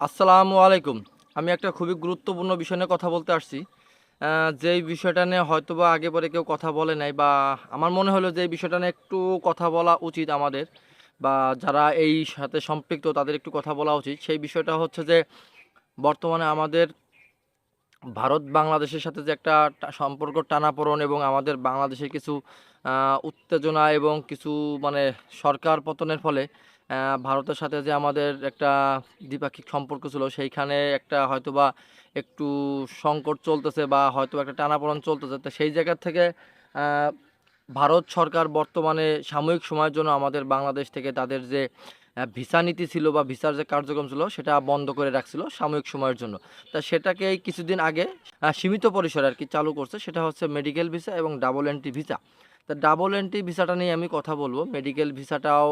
আসসালামু আলাইকুম। আমি একটা খুবই গুরুত্বপূর্ণ বিষয় নিয়ে কথা বলতে আসছি। যেই বিষয়টা নিয়ে হয়তো বা আগে পরে কেউ কথা বলে নাই বা আমার মনে হলো যে এই বিষয়টা নিয়ে একটু কথা বলা উচিত আমাদের বা যারা এই সাথে সম্পৃক্ত তাদের একটু কথা বলা উচিত। সেই বিষয়টা হচ্ছে যে বর্তমানে আমাদের ভারত বাংলাদেশের সাথে যে একটা সম্পর্ক টানাপোড়ন এবং আমাদের বাংলাদেশের কিছু উত্তেজনা এবং কিছু মানে সরকার পতনের ফলে ভারতের সাথে যে আমাদের একটা দ্বিপাক্ষিক সম্পর্ক ছিল, সেইখানে একটা হয়তোবা একটু সংকট চলতেছে বা হয়তো একটা টানাপোড়েন চলতেছে। তো সেই জায়গা থেকে ভারত সরকার বর্তমানে সাময়িক সময়ের জন্য আমাদের বাংলাদেশ থেকে তাদের যে ভিসা নীতি ছিল বা ভিসার যে কার্যক্রম ছিল, সেটা বন্ধ করে রাখছিল সাময়িক সময়ের জন্য। তা সেটাকে এই কিছুদিন আগে সীমিত পরিসরে আর কি চালু করছে, সেটা হচ্ছে মেডিকেল ভিসা এবং ডাবল এন্ট্রি ভিসা তা ডাবল এন্ট্রি ভিসাটা নিয়ে আমি কথা বলব। মেডিকেল ভিসাটাও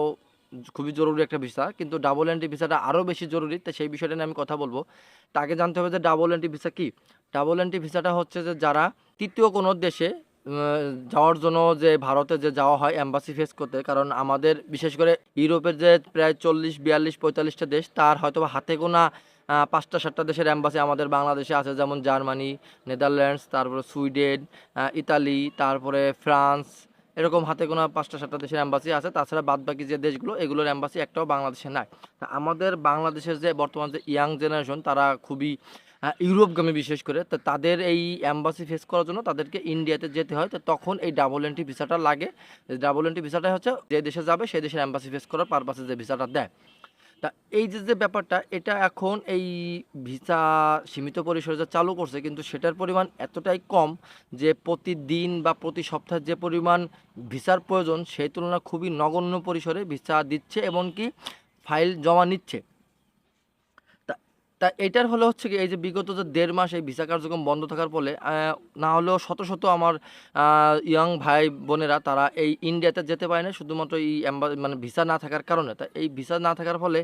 খুবই জরুরি একটা ভিসা, কিন্তু ডাবল এন্ট্রি ভিসাটা আরও বেশি জরুরি, তো সেই বিষয়টা নিয়ে আমি কথা বলব। তাকে জানতে হবে যে ডাবল এন্ট্রি ভিসা কি? ডাবল এন্ট্রি ভিসাটা হচ্ছে যে যারা তৃতীয় কোনো দেশে যাওয়ার জন্য যে ভারতে যে যাওয়া হয় অ্যাম্বাসি ফেস করতে, কারণ আমাদের বিশেষ করে ইউরোপের যে প্রায় চল্লিশ, বিয়াল্লিশ, পঁয়তাল্লিশটা দেশ, তার হয়তো হাতে গোনা পাঁচটা, সাতটা দেশের অ্যাম্বাসি আমাদের বাংলাদেশে আছে, যেমন জার্মানি, নেদারল্যান্ডস, তারপরে সুইডেন ইতালি, তারপরে ফ্রান্স এরকম হাতে গোনা পাঁচটা, সাতটা দেশের অ্যাম্বাসি আছে। তাছাড়া বাদ বাকি যে দেশগুলো, এগুলোর অ্যাম্বাসি একটাও বাংলাদেশে নাই। তা আমাদের বাংলাদেশের যে বর্তমান যে ইয়াং জেনারেশন তারা খুবই ইউরোপগামী বিশেষ করে, তো তাদের এই অ্যাম্বাসি ফেস করার জন্য তাদেরকে ইন্ডিয়াতে যেতে হয়। তো তখন এই ডাবল এন্ট্রি ভিসাটা লাগে। ডাবল এন্ট্রি ভিসাটা হচ্ছে, যে দেশে যাবে, সেই দেশের অ্যাম্বাসি ফেস করার পারপাসে যে ভিসাটা দেয়। তা এই যে যে ব্যাপারটা, এটা এখন এই ভিসা সীমিত পরিসরে যা চালু করছে, কিন্তু সেটার পরিমাণ এতটাই কম যে প্রতিদিন বা প্রতি সপ্তাহে যে পরিমাণ ভিসার প্রয়োজন, সেই তুলনায় খুবই নগণ্য পরিসরে ভিসা দিচ্ছে, এমনকি ফাইল জমা নিচ্ছে। তা এটার হলে হচ্ছে কি এই যে বিগত যে দেড় মাস এই ভিসা কার্যক্রম বন্ধ থাকার ফলে না হলেও শত শত আমার ইয়াং ভাই বোনেরা তারা এই ইন্ডিয়াতে যেতে পারে না শুধুমাত্র এই মানে ভিসা না থাকার কারণে। তা এই ভিসা না থাকার ফলে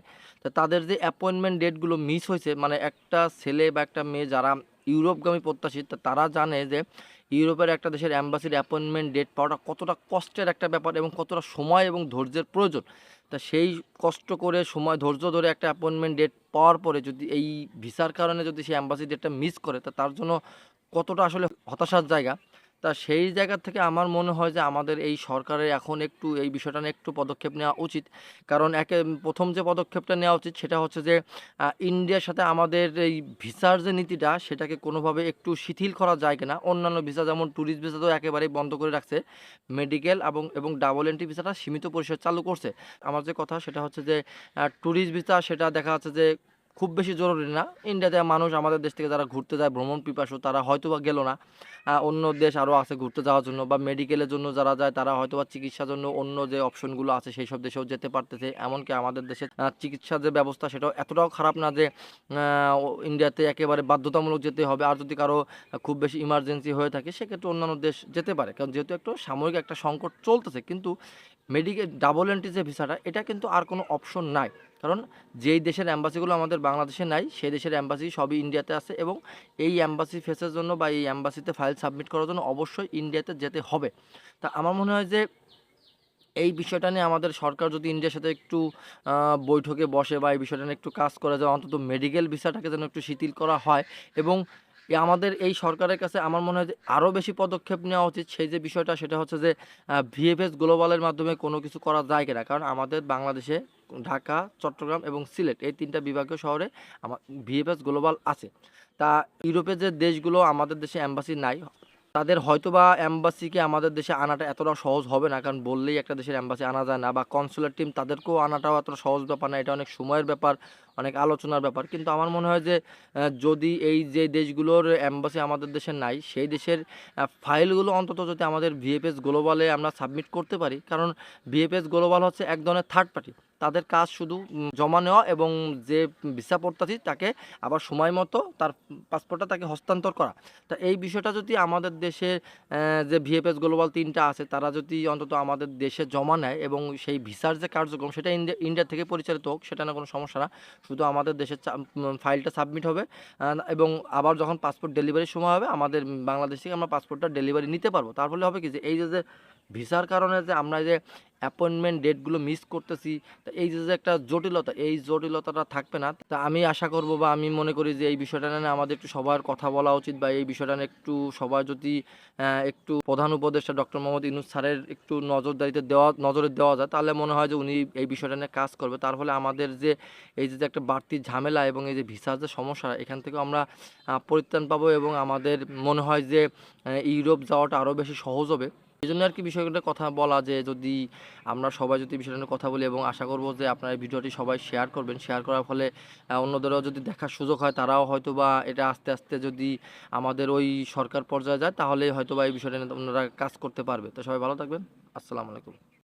তাদের যে অ্যাপয়েন্টমেন্ট ডেটগুলো মিস হয়েছে মানে একটা ছেলে বা একটা মেয়ে যারা ইউরোপগামী প্রত্যাশী তারা জানে যে ইউরোপের একটা দেশের অ্যাম্বাসির অ্যাপয়েন্টমেন্ট ডেট পাওয়াটা কতটা কষ্টের একটা ব্যাপার এবং কতটা সময় এবং ধৈর্যের প্রয়োজন। তা সেই কষ্ট করে, সময়, ধৈর্য ধরে একটা অ্যাপয়েন্টমেন্ট ডেট পাওয়ার পরে যদি এই ভিসার কারণে যদি সেই অ্যাম্বাসি ডেটটা মিস করে, তা তার জন্য কতটা আসলে হতাশার জায়গা। তা সেই জায়গা থেকে আমার মনে হয় যে আমাদের এই সরকারের এখন একটু এই বিষয়টা নিয়ে একটু পদক্ষেপ নেওয়া উচিত। কারণ একে প্রথম যে পদক্ষেপটা নেওয়া উচিত সেটা হচ্ছে যে ইন্ডিয়ার সাথে আমাদের এই ভিসার যে নীতিটা সেটাকে কোনোভাবে একটু শিথিল করা যায় কিনা। অন্যান্য ভিসা যেমন ট্যুরিস্ট ভিসা তো একেবারেই বন্ধ করে রাখছে। মেডিকেল এবং এবং ডাবল এন্ট্রি ভিসাটা সীমিত পরিসর চালু করছে। আমার যে কথা সেটা হচ্ছে যে ট্যুরিস্ট ভিসা সেটা দেখা যাচ্ছে যে খুব বেশি জরুরি না। ইন্ডিয়াতে মানুষ আমাদের দেশ থেকে যারা ঘুরতে যায় ভ্রমণ পিপাসু তারা হয়তো বা গেল না। অন্য দেশ আরও আছে ঘুরতে যাওয়ার জন্য বা মেডিকেলের জন্য যারা যায় তারা হয়তো বা চিকিৎসার জন্য অন্য যে অপশনগুলো আছে সেই সব দেশেও যেতে পারতেছে। এমনকি আমাদের আহ, চিকিৎসার যে ব্যবস্থা সেটাও এতটাও খারাপ না যে ইন্ডিয়াতে একেবারে বাধ্যতামূলক যেতে হবে। আর যদি কারও খুব বেশি ইমার্জেন্সি হয়ে থাকে সেক্ষেত্রে অন্যান্য দেশ যেতে পারে। কারণ যেহেতু একটু সাময়িক একটা সংকট চলতেছে কিন্তু মেডিকেল ডাবল এন্ট্রি যে ভিসাটা এটা কিন্তু আর কোনো অপশন নাই। কারণ যেই দেশের অ্যাম্বাসিগুলো আমাদের বাংলাদেশে নাই, সেই দেশের অ্যাম্বাসি সবই ইন্ডিয়াতে আছে এবং এই অ্যাম্বাসি ফেসের জন্য বা এই অ্যাম্বাসিতে ফাইল সাবমিট করার জন্য অবশ্যই ইন্ডিয়াতে যেতে হবে। তা আমার মনে হয় যে এই বিষয়টা নিয়ে আমাদের সরকার যদি ইন্ডিয়ার সাথে একটু বৈঠকে বসে বা এই বিষয়টা নিয়ে একটু কাজ করে যায়, অন্তত মেডিকেল ভিসাটাকে যেন একটু শিথিল করা হয় এবং আমাদের এই সরকারের কাছে আমার মনে হয় যে আরও বেশি পদক্ষেপ নেওয়া উচিত। সেই যে বিষয়টা, সেটা হচ্ছে যে ভিএফএস গ্লোবালের মাধ্যমে কোনো কিছু করা যায় কিনা। কারণ আমাদের বাংলাদেশে ঢাকা, চট্টগ্রাম এবং সিলেট এই তিনটা বিভাগীয় শহরে আমার ভিএফএস গ্লোবাল আছে। তা ইউরোপের যে দেশগুলো আমাদের দেশে অ্যাম্বাসি নাই, তাদের হয়তো বা অ্যাম্বাসিকে আমাদের দেশে আনাটা এতটা সহজ হবে না, কারণ বললেই একটা দেশের অ্যাম্বাসি আনা যায় না বা কনসুলার টিম তাদেরকেও আনাটাও এতটা সহজ ব্যাপার না, এটা অনেক সময়ের ব্যাপার। অনেক আলোচনার ব্যাপার। কিন্তু আমার মনে হয় যে যদি এই যে দেশগুলোর অ্যাম্বাসি আমাদের দেশে নাই সেই দেশের ফাইলগুলো অন্তত যদি আমাদের ভিএফএস গ্লোবালে আমরা সাবমিট করতে পারি কারণ ভিএফএস গ্লোবাল হচ্ছে এক ধরনের থার্ড পার্টি তাদের কাজ শুধু জমা নেওয়া এবং যে ভিসা প্রত্যাশী তাকে আবার সময় মতো তার পাসপোর্টটা তাকে হস্তান্তর করা। তা এই বিষয়টা যদি আমাদের আহ, যে ভিএফএস গ্লোবাল তিনটা আছে তারা যদি অন্তত আমাদের দেশে জমা নেয় এবং সেই ভিসার যে কার্যক্রম সেটা ইন্ডিয়া ইন্ডিয়া থেকে পরিচালিত হোক সেটা না কোনো সমস্যা না। শুধু আমাদের দেশের ফাইলটা সাবমিট হবে এবং আবার যখন পাসপোর্ট ডেলিভারির সময় হবে, আমাদের বাংলাদেশ থেকে আমরা পাসপোর্টটা ডেলিভারি নিতে পারব। তার ফলে হবে কি যে, এই যে ভিসার কারণে যে আমরা যে অ্যাপয়েন্টমেন্ট ডেটগুলো মিস করতেছি। তা এই যে একটা জটিলতা, এই জটিলতাটা থাকবে না। তা আমি আশা করব বা আমি মনে করি যে এই বিষয়টা নিয়ে আমাদের একটু সবার কথা বলা উচিত বা এই বিষয়টা নিয়ে একটু সবাই যদি একটু প্রধান উপদেষ্টা ডক্টর মোহাম্মদ ইনুস স্যারের একটু নজরদারিতে দেওয়া, নজরে দেওয়া যায়, তাহলে মনে হয় যে উনি এই বিষয়টা নিয়ে কাজ করবে। তার ফলে আমাদের যে, এই যে যে একটা বাড়তি ঝামেলা এবং এই যে ভিসার যে সমস্যা এখান থেকে আমরা পরিত্রাণ পাবো এবং আমাদের মনে হয় যে ইউরোপ যাওয়াটা আরও বেশি সহজ হবে। এই জন্য আর কি বিষয়গুলো কথা বলা যে যদি আমরা সবাই যদি বিষয়টা নিয়ে কথা বলি এবং আশা করব যে আপনার এই ভিডিওটি সবাই শেয়ার করবেন শেয়ার করার ফলে অন্যদেরও যদি দেখার সুযোগ হয়, তারাও হয়তো বা এটা আস্তে আস্তে যদি আমাদের ওই সরকার পর্যায়ে যায় তাহলে হয়তো বা এই বিষয়টা নিয়ে ওনারা কাজ করতে পারবে। তো সবাই ভালো থাকবেন। আসসালামু আলাইকুম।